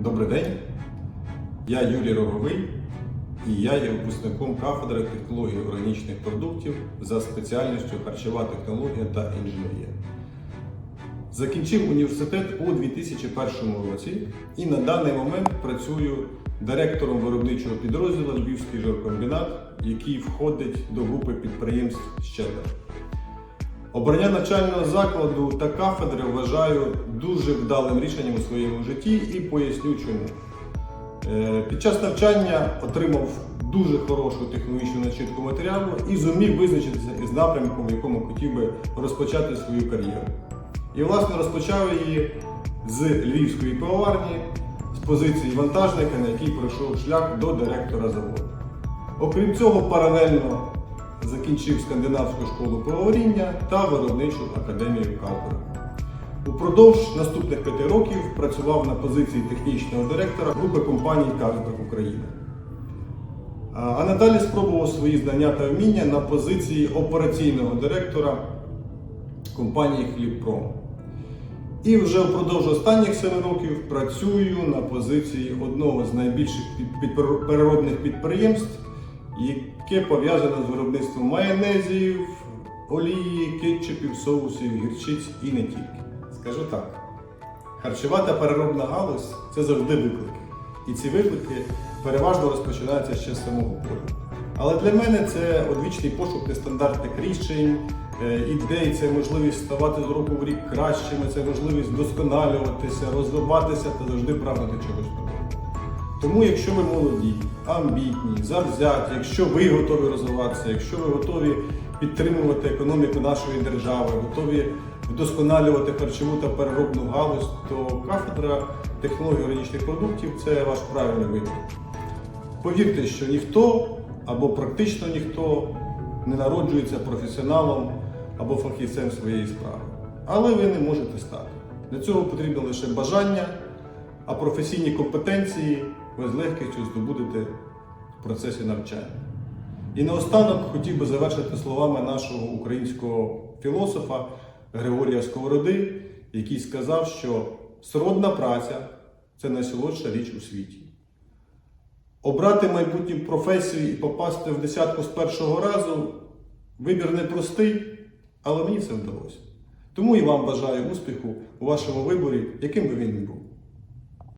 Добрий день, я Юрій Роговий і я є випускником кафедри технологій органічних продуктів за спеціальністю харчова технологія та інженерія. Закінчив університет у 2001 році і на даний момент працюю директором виробничого підрозділу Львівський жиркомбінат, який входить до групи підприємств «Щедр». Обрання навчального закладу та кафедри вважаю дуже вдалим рішенням у своєму житті і поясню чому. Е, Під час навчання отримав дуже хорошу технологічну начитку матеріалу і зумів визначитися із напрямком, в якому хотів би розпочати свою кар'єру. І, власне, розпочав її з львівської пивоварні, з позиції вантажника, на який пройшов шлях до директора заводу. Окрім цього, паралельно закінчив скандинавську школу пивоваріння та виробничу академію Калкера. Упродовж наступних п'яти років працював на позиції технічного директора групи компаній Карлбек України. А надалі спробував свої знання та вміння на позиції операційного директора компанії Хлібпром. І вже впродовж останніх 7 років працюю на позиції одного з найбільших переробних підприємств, яке пов'язане з виробництвом майонезів, олії, кетчупів, соусів, гірчиць і не тільки. Скажу так: харчова та переробна галузь це завжди виклики. І ці виклики переважно розпочинаються ще з самого поля. Але для мене це одвічний пошук нестандартних рішень, е, ідей, це можливість ставати з року в рік кращими, це можливість вдосконалюватися, розвиватися та завжди прагнути чогось нового. Тому, якщо ви молоді, амбітні, завзяті, якщо ви готові розвиватися, якщо ви готові підтримувати економіку нашої держави, готові вдосконалювати харчову та переробну галузь, то кафедра технологій органічних продуктів це ваш правильний вибір. Повірте, що ніхто або практично ніхто не народжується професіоналом або фахівцем своєї справи. Але ви не можете стати. Для цього потрібно лише бажання, а професійні компетенції ви з легкістю здобудете в процесі навчання. І наостанок хотів би завершити словами нашого українського філософа Григорія Сковороди, який сказав, що сродна праця це найсолодша річ у світі. Обрати майбутню професію і попасти в десятку з першого разу вибір непростий, але мені це вдалося. Тому і вам бажаю успіху у вашому виборі, яким би він не був.